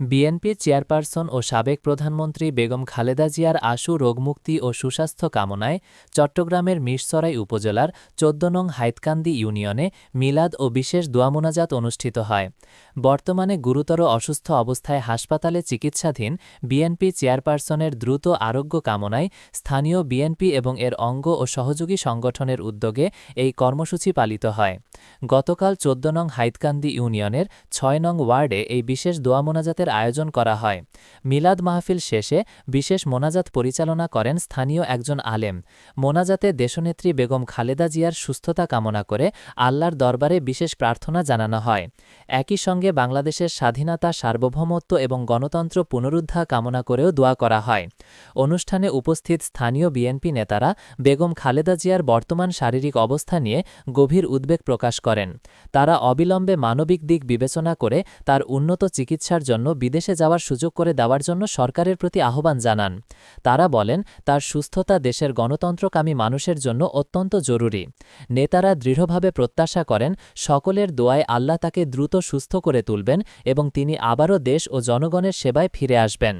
BNP chairperson ও সাবেক প্রধানমন্ত্রী বেগম খালেদা জিয়ার আশু রোগমুক্তি ও সুস্বাস্থ্য কামনায় চট্টগ্রামের মিরসরাই উপজেলার চোদ্দ নং হাইতকান্দি ইউনিয়নে মিলাদ ও বিশেষ দোয়ামোনাজাত অনুষ্ঠিত হয়। বর্তমানে গুরুতর অসুস্থ অবস্থায় হাসপাতালে চিকিৎসাধীন বিএনপি চেয়ারপারসনের দ্রুত আরোগ্য কামনায় স্থানীয় বিএনপি এবং এর অঙ্গ ও সহযোগী সংগঠনের উদ্যোগে এই কর্মসূচি পালিত হয়। গতকাল চোদ্দ নং হাইতকান্দি ইউনিয়নের ছয় নং ওয়ার্ডে এই বিশেষ দোয়া মোনাজাতের আয়োজন করা হয়। মিলাদ মাহফিল শেষে বিশেষ মোনাজাত পরিচালনা করেন স্থানীয় একজন আলেম। মোনাজাতে দেশনেত্রী বেগম খালেদা জিয়ার সুস্থতা কামনা করে আল্লাহর দরবারে বিশেষ প্রার্থনা জানানো হয়। একই সঙ্গে বাংলাদেশের স্বাধীনতা, সার্বভৌমত্ব এবং গণতন্ত্র পুনরুদ্ধার কামনা করেও দোয়া করা হয়। অনুষ্ঠানে উপস্থিত স্থানীয় বিএনপি নেতারা বেগম খালেদা জিয়ার বর্তমান শারীরিক অবস্থা নিয়ে গভীর উদ্বেগ প্রকাশ করেন। তারা অবিলম্বে মানবিক দিক বিবেচনা করে তার উন্নত চিকিৎসার জন্য বিদেশে যাওয়ার সুযোগ করে দেওয়ার জন্য সরকারের প্রতি আহ্বান জানান। তারা বলেন, তার সুস্থতা দেশের গণতন্ত্রকামী মানুষের জন্য অত্যন্ত জরুরি। নেতারা দৃঢ়ভাবে প্রত্যাশা করেন, সকলের দোয়ায় আল্লাহ তাকে দ্রুত সুস্থ করে তুলবেন এবং তিনি আবারও দেশ ও জনগণের সেবায় ফিরে আসবেন।